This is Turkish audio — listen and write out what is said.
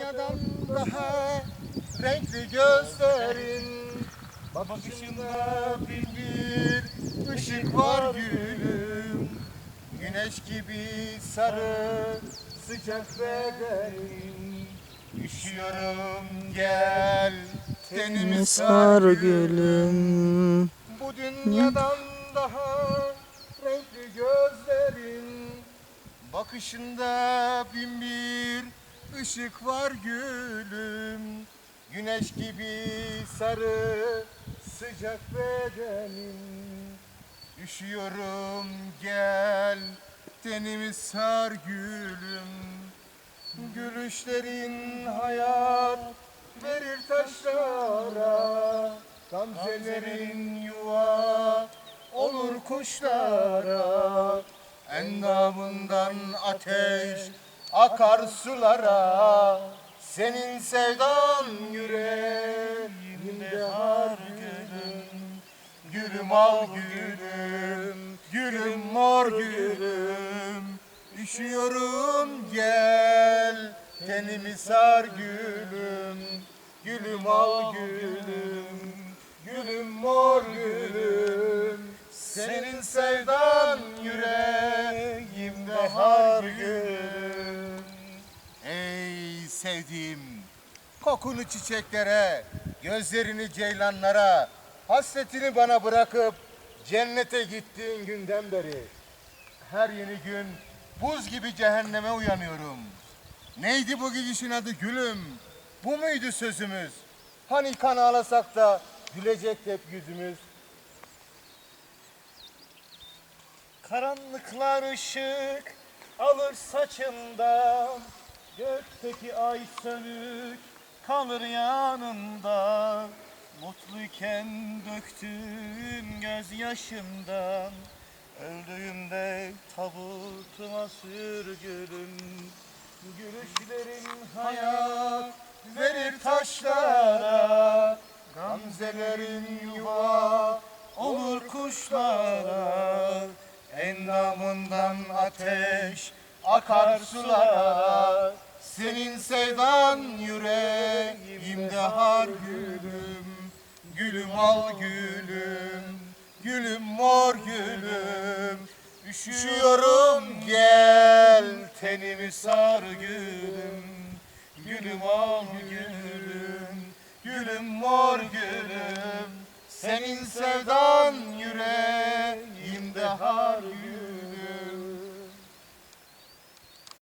dünyadan daha renkli gözlerin. Bakışında bin bir ışık var gülüm. Güneş gibi sarı sıcak bedenin Üşüyorum gel tenimi sar gülüm. Bu dünyadan daha renkli gözlerin. Bakışında bin bir ışık var gülüm Güneş gibi sarı sıcak bedenin Üşüyorum gel tenimi sar gülüm. Gülüşlerin hayat verir taşlara Gamzelerin yuva olur kuşlara. Endamından ateş akar sulara Senin sevdan yüreğimde har gülüm. Gülüm al gülüm, gülüm mor gülüm. Üşüyorum gel, tenimi sar gülüm. Gülüm al gülüm, gülüm mor gülüm. Senin sevdan sevdiğim Kokunu çiçeklere, gözlerini ceylanlara, hasretini bana bırakıp cennete gittiğin günden beri her yeni gün buz gibi cehenneme uyanıyorum. Neydi bu gidişin adı gülüm? Bu muydu sözümüz? Hani kan ağlasak da gülecekti hep yüzümüz? Karanlıklar ışık alır saçımdan Gökteki ay sönük kalır yanında Mutluyken döktüğüm gözyaşımdan Öldüğümde tabutuma sürgülüm. Gülüşlerin hayat verir taşlara Gamzelerin yuva olur kuşlara. Endamından ateş akar sulara Senin sevdan yüreğimde har gülüm. Gülüm al gülüm Gülüm mor gülüm. Üşüyorum gel tenimi sar gülüm. Gülüm al gülüm Gülüm mor gülüm. Senin sevdan